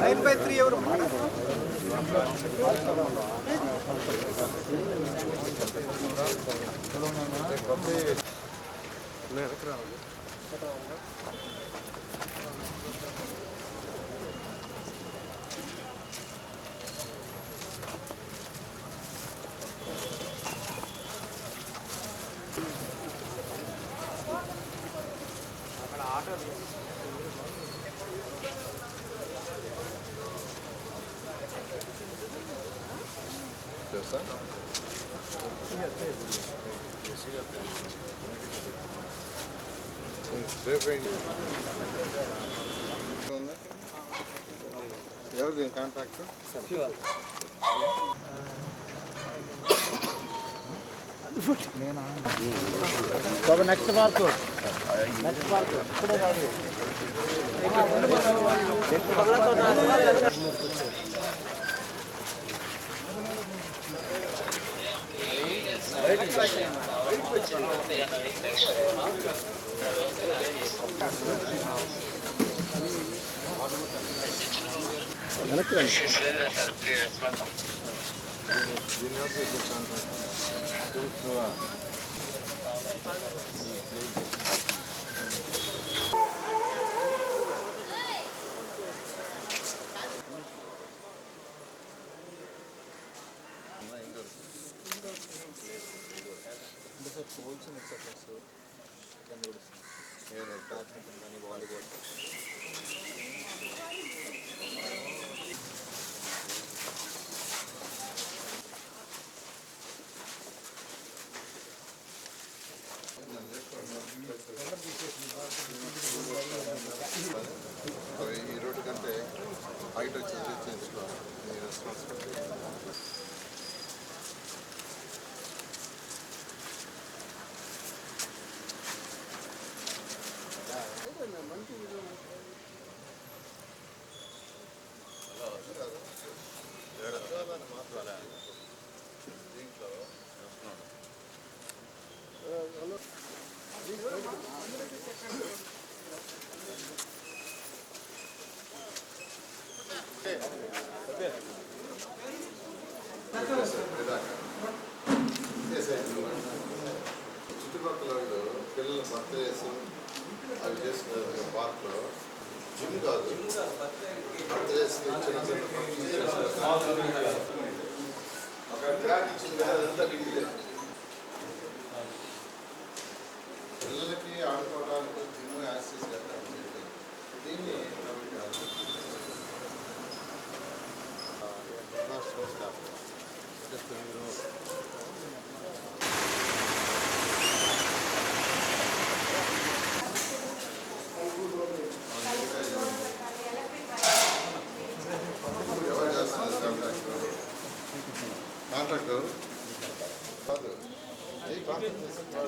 Nine by three ఎవరు ఎవరు దీని contract next park next park ఇప్పుడే కాదు వెనక్కి రండి చుట్టుపక్కల వాళ్ళు పిల్లల బర్త్డేస్ అవి చేసుకునే పార్క్లో జిమ్ కాదు బర్త్డేస్ చిన్న చిన్న functions చేసుకుంటారు. అక్కడ ట్రాక్ ఇచ్చింది కదా, అదంతా కిటికీలే. పిల్లలకి ఆడుకోవడానికి జిమ్ యాక్సెస్ కట్టాలి దీన్ని Just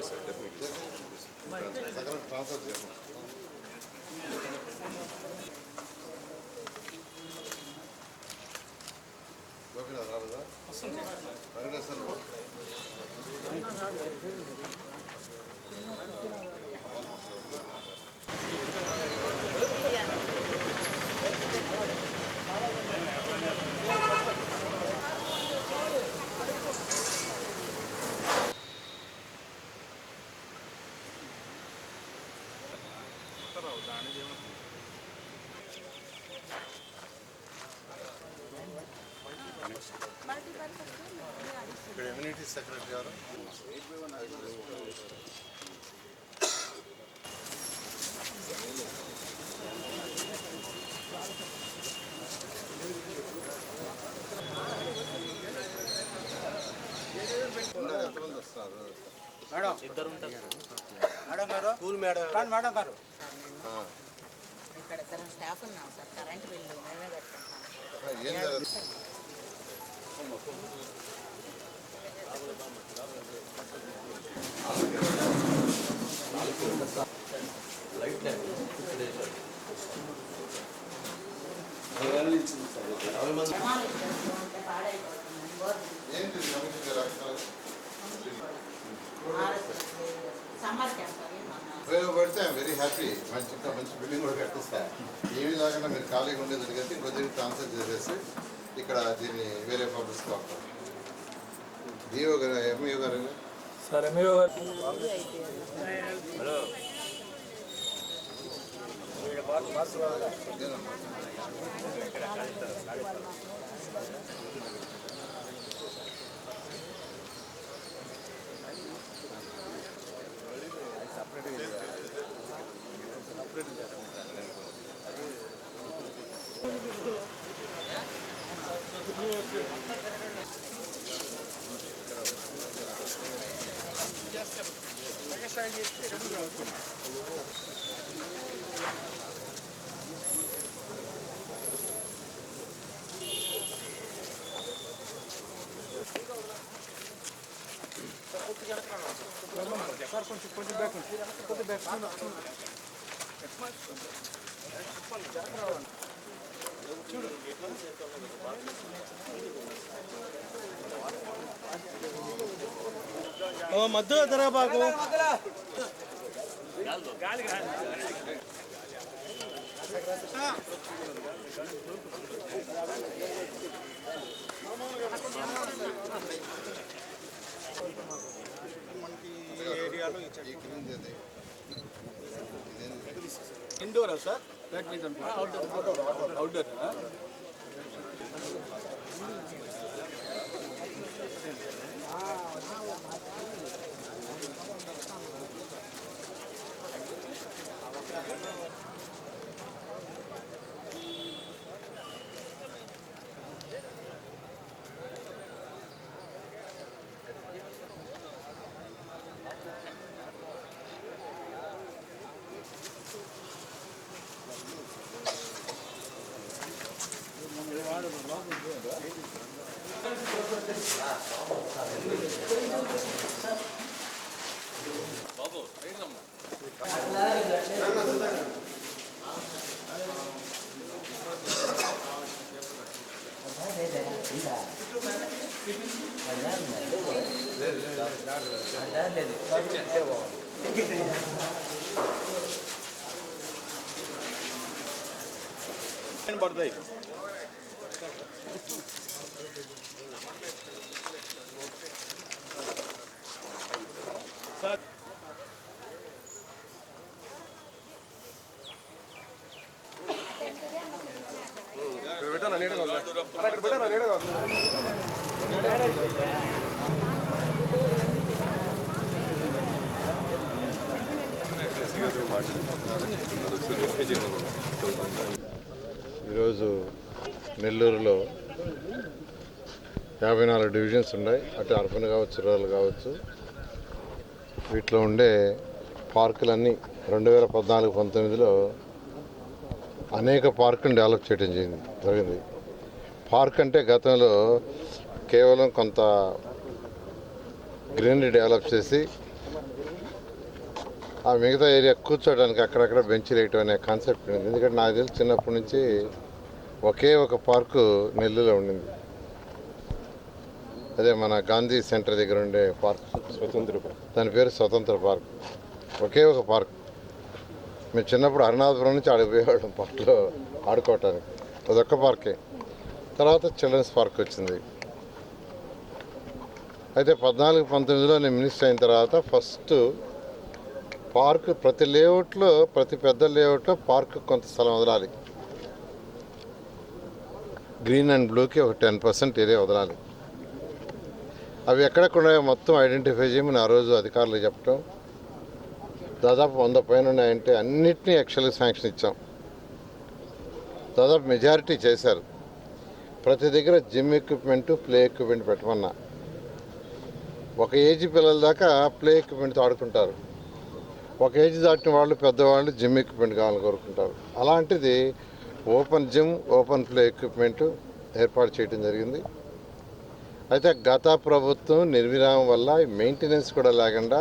కాంట్రాక్ట్ చేస్తారు సగం ట్రాన్స్ఫర్ చేస్తాం ఇక్కడ ఎమ్యూనిటీ సెక్రటరీ గారు. మేడం. ఇద్దరు ఉంటారు మేడం గారు. School madam. మేడం గారు. ఆ, ఇక్కడ ఇద్దరం స్టాఫ్ ఉన్నాం సార్. కరెంట్ బిల్లు మేమే కట్టుకుంటాం ఉపయోగపడితే ఐఎమ్ వెరీ హ్యాపీ మంచి మంచి బిల్డింగ్ కూడా కట్టిస్తా. ఏమీ లేకుండా మీరు ఖాళీగా ఉండేది అడిగితే ఇంకో దీనికి ట్రాన్స్ఫర్ చేసేసి ఇక్కడ దీన్ని వేరే పబ్లిస్ కావాలి డిఓ గారు ఎంఈఓ గారు సార్ ఎంఈఓ గారు మధ్యలో తెరబాకు ఈ క్రింది అది. ఇదేంటి? ఇండోరా సార్? అవుట్డోర్ అవుట్డోర్ పడతాయి ఈరోజు నెల్లూరులో యాభై నాలుగు డివిజన్స్ ఉన్నాయి. అటు అర్బన్ కావచ్చు రూరల్ కావచ్చు. వీటిలో ఉండే పార్కులన్నీ రెండు వేల పద్నాలుగు పంతొమ్మిదిలో అనేక పార్కులను డెవలప్ చేయడం జరిగింది. జరిగింది. పార్క్ అంటే గతంలో కేవలం కొంత గ్రీనరీ డెవలప్ చేసి ఆ మిగతా ఏరియా కూర్చోడానికి అక్కడక్కడ బెంచ్ వేయటం అనే కాన్సెప్ట్ ఉంది. ఎందుకంటే నాకు తెలిసి చిన్నప్పటి నుంచి ఒకే ఒక పార్కు నెల్లూరులో ఉండింది. అదే మన గాంధీ సెంటర్ దగ్గర ఉండే పార్క్. స్వతంత్ర దాని పేరు స్వతంత్ర పార్క్. ఒకే ఒక పార్క్. మేము చిన్నప్పుడు అరుణాచపురం నుంచి ఆడిపోయేవాళ్ళం పార్క్లో ఆడుకోవటానికి. అదొక్క పార్కే. తర్వాత చిల్డ్రన్స్ పార్క్ వచ్చింది. అయితే పద్నాలుగు పంతొమ్మిదిలో నేను మినిస్టర్ అయిన తర్వాత ఫస్ట్ పార్క్ ప్రతి లేఅవుట్లో ప్రతి పెద్ద లేఅవుట్లో పార్క్ కొంత స్థలం వదలాలి. గ్రీన్ అండ్ బ్లూకి ఒక టెన్ పర్సెంట్ ఏరియా వదలాలి. అవి ఎక్కడెక్కడున్నాయో మొత్తం ఐడెంటిఫై చేయమని ఆ రోజు అధికారులు చెప్పటం. దాదాపు వంద పైన ఉన్నాయంటే అన్నిటినీ యాక్చువల్గా శాంక్షన్ ఇచ్చాం. దాదాపు మెజారిటీ చేశారు. ప్రతి దగ్గర జిమ్ ఎక్విప్మెంట్ ప్లే ఎక్విప్మెంట్ పెట్టమన్నా. ఒక ఏజ్ పిల్లల దాకా ప్లే ఎక్విప్మెంట్తో ఆడుకుంటారు. ఒక ఏజ్ దాటిన వాళ్ళు పెద్దవాళ్ళు జిమ్ ఎక్విప్మెంట్ కావాలని కోరుకుంటారు. అలాంటిది open gym open play equipment ఏర్పాటు చేయడం జరిగింది. అయితే గత ప్రభుత్వం నిర్విరామం వల్ల మెయింటెనెన్స్ కూడా లేకుండా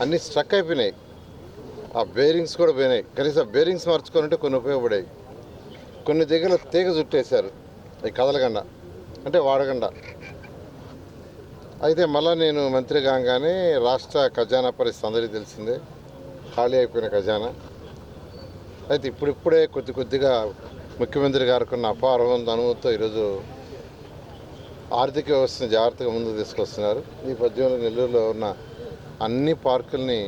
అన్నీ స్ట్రక్ అయిపోయినాయి. ఆ బేరింగ్స్ కూడా పోయినాయి. కనీసం బేరింగ్స్ మార్చుకోవాలంటే కొన్ని ఉపయోగపడాయి. కొన్ని దగ్గర తీగ చుట్టేశారు కదలకుండా అంటే వాడకుండా అయితే మళ్ళా నేను మంత్రి కాగానే రాష్ట్ర ఖజానా పరిస్థితి అందరికీ తెలిసిందే. ఖాళీ అయిపోయిన ఖజానా. అయితే ఇప్పుడిప్పుడే కొద్ది కొద్దిగా ముఖ్యమంత్రి గారికి ఉన్న అపారం అనుభవంతో ఈరోజు ఆర్థిక వ్యవస్థను జాగ్రత్తగా ముందుకు తీసుకొస్తున్నారు. ఈ పద్యంలో నెల్లూరులో ఉన్న అన్ని పార్కుల్ని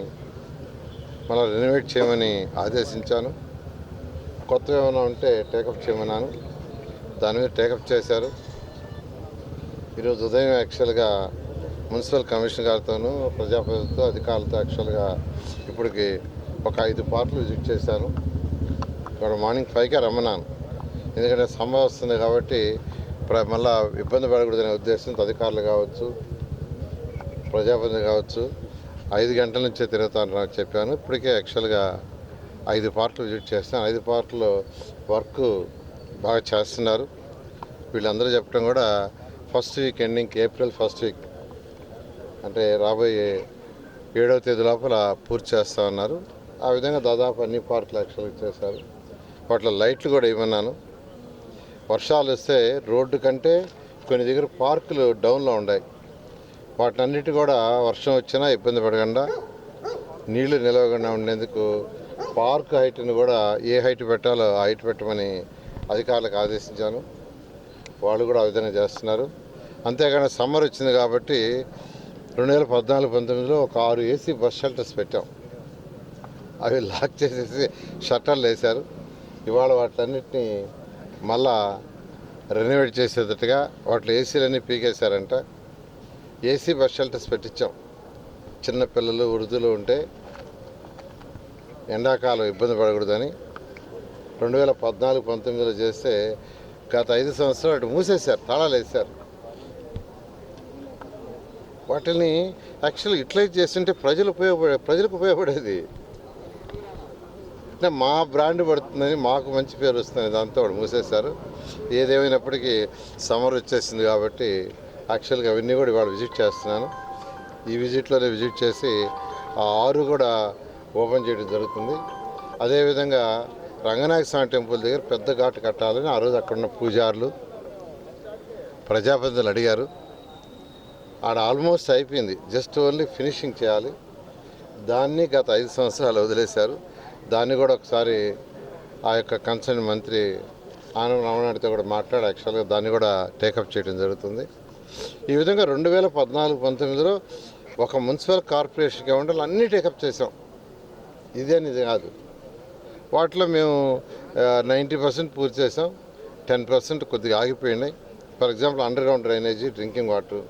మళ్ళీ రెనోవేట్ చేయమని ఆదేశించాను. కొత్తగా ఏమైనా ఉంటే టేకప్ చేయమన్నాను. దాని మీద టేకప్ చేశారు. ఈరోజు ఉదయం యాక్చువల్గా మున్సిపల్ కమిషనర్ గారితోనూ ప్రజాప్రతినిధులతో అధికారులతో యాక్చువల్గా ఇప్పటికి ఒక ఐదు పార్ట్లు విజిట్ చేశాను ఇక్కడ మార్నింగ్ ఫైవ్కే రమ్మన్నాను. ఎందుకంటే సమ్మర్ వస్తుంది కాబట్టి ప్ర- మళ్ళా ఇబ్బంది పడకూడదనే ఉద్దేశంతో అధికారులు కావచ్చు ప్రజాప్రతినిధులు కావచ్చు ఐదు గంటల నుంచే తిరుగుతాను నాకు చెప్పాను. ఇప్పటికే యాక్చువల్గా ఐదు పార్ట్లు విజిట్ చేస్తాను ఐదు పార్ట్లు వర్క్ బాగా చేస్తున్నారు. వీళ్ళందరూ చెప్పడం కూడా first week ending April first week. అంటే రాబోయే ఏడవ తేదీ లోపల పూర్తి చేస్తా ఉన్నారు. ఆ విధంగా దాదాపు అన్ని పార్కులు యాక్చువల్గా చేశారు. వాటిలో లైట్లు కూడా ఇవ్వన్నాను వర్షాలు వస్తే రోడ్డు కంటే కొన్ని దగ్గర పార్కులు డౌన్లో ఉన్నాయి వాటినన్నిటి కూడా వర్షం వచ్చినా ఇబ్బంది పడకుండా నీళ్ళు నిలవకుండా ఉండేందుకు పార్క్ హైట్ని కూడా ఏ హైట్ పెట్టాలో ఆ హైట్ పెట్టమని అధికారులకు ఆదేశించాను. వాళ్ళు కూడా ఆ విధంగా చేస్తున్నారు. అంతేగాని సమ్మర్ వచ్చింది కాబట్టి రెండు వేల పద్నాలుగు పంతొమ్మిదిలో ఒక ఆరు ఏసీ బస్ షెల్టర్స్ పెట్టాం. అవి లాక్ చేసేసి షట్టర్లు వేశారు. ఇవాళ వాటిలన్నిటిని మళ్ళా రెనోవేట్ చేసేటట్టుగా వాటిలో ఏసీలన్నీ పీకేశారంట. ఏసీ బస్ షెల్టర్స్ పెట్టించాం. చిన్న పిల్లలు వృద్ధులు ఉంటే ఎండాకాలం ఇబ్బంది పడకూడదని రెండు వేల పద్నాలుగు పంతొమ్మిదిలో చేస్తే గత ఐదు సంవత్సరాలు అటు మూసేశారు తాళాలు వేశారు. వాటిని యాక్చువల్లీ యూటిలైజ్ చేస్తుంటే ప్రజలు ఉపయోగపడే ప్రజలకు ఉపయోగపడేది. అంటే మా బ్రాండ్ పడుతుందని మాకు మంచి పేరు వస్తుంది దాంతో వాడు మూసేశారు. ఏదేమైనప్పటికీ సమ్మర్ వచ్చేసింది కాబట్టి యాక్చువల్గా అవన్నీ కూడా ఇవాళ విజిట్ చేస్తున్నాను. ఈ విజిట్లోనే విజిట్ చేసి ఆ ఆరు కూడా ఓపెన్ చేయడం జరుగుతుంది. అదేవిధంగా రంగనాయక స్వామి టెంపుల్ దగ్గర పెద్ద ఘాటు కట్టాలని ఆ రోజు అక్కడ ఉన్న పూజారులు ప్రజాప్రతినిధులు అడిగారు. ఆడ ఆల్మోస్ట్ అయిపోయింది. జస్ట్ ఓన్లీ ఫినిషింగ్ చేయాలి. దాన్ని గత ఐదు సంవత్సరాలు వదిలేశారు. దాన్ని కూడా ఒకసారి ఆ యొక్క కన్సర్న్ మంత్రి ఆనంద రామనాయుడుతో కూడా మాట్లాడి యాక్చువల్గా దాన్ని కూడా టేకప్ చేయడం జరుగుతుంది. ఈ విధంగా రెండు వేల పద్నాలుగు పంతొమ్మిదిలో ఒక మున్సిపల్ కార్పొరేషన్ గవర్నమెంట్ అన్నీ టేకప్ చేసాం ఇదే ఇది కాదు. వాటిలో మేము నైంటీ పర్సెంట్ పూర్తి చేసాం. టెన్ పర్సెంట్ కొద్దిగా ఆగిపోయినాయి. For example underground drainage drinking water.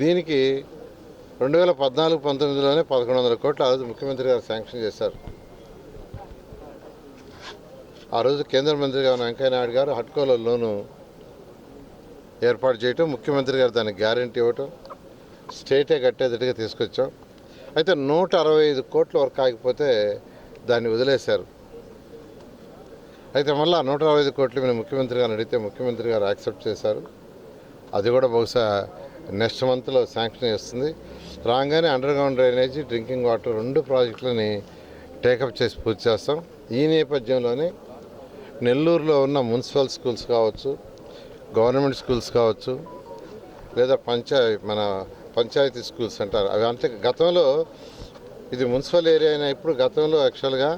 దీనికి రెండు వేల పద్నాలుగు పంతొమ్మిదిలోనే పదకొండు వందల కోట్లు ఆ రోజు ముఖ్యమంత్రి గారు శాంక్షన్ చేశారు. ఆ రోజు కేంద్ర మంత్రి గారు వెంకయ్య నాయుడు గారు హట్కోలో లోను ఏర్పాటు చేయటం ముఖ్యమంత్రి గారు దానికి గ్యారంటీ ఇవ్వటం స్టేటే కట్టేటట్టుగా తీసుకొచ్చాం. అయితే నూట అరవై ఐదు కోట్ల వరకు ఆగిపోతే దాన్ని వదిలేశారు. అయితే మళ్ళీ నూట అరవై ఐదు కోట్లు మేము ముఖ్యమంత్రి గారిని అడిగితే ముఖ్యమంత్రి గారు యాక్సెప్ట్ చేశారు. అది కూడా బహుశా నెక్స్ట్ మంత్లో శాంక్షన్ చేస్తుంది. రాగానే underground drainage drinking water రెండు ప్రాజెక్టులని టేకప్ చేసి పూర్తి చేస్తాం. ఈ నేపథ్యంలోనే నెల్లూరులో ఉన్న మున్సిపల్ స్కూల్స్ కావచ్చు గవర్నమెంట్ స్కూల్స్ కావచ్చు లేదా పంచాయ మన పంచాయతీ స్కూల్స్ అంటారు. అవి అంటే గతంలో ఇది మున్సిపల్ ఏరియా అయినా ఇప్పుడు గతంలో యాక్చువల్గా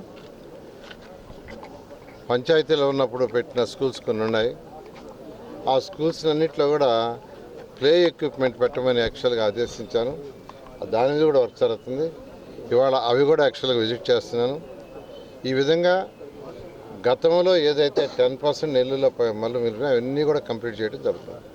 పంచాయతీలో ఉన్నప్పుడు పెట్టిన స్కూల్స్ కొన్ని ఉన్నాయి. ఆ స్కూల్స్ అన్నింటిలో కూడా ప్లే ఎక్విప్మెంట్ పెట్టమని యాక్చువల్గా ఆదేశించాను. దాని మీద కూడా వర్క్ జరుగుతుంది. ఇవాళ అవి కూడా యాక్చువల్గా విజిట్ చేస్తున్నాను. ఈ విధంగా గతంలో ఏదైతే టెన్ పర్సెంట్ నెల్లూరులో మళ్ళీ మిగిలిన అవన్నీ కూడా కంప్లీట్ చేయడం జరుగుతుంది.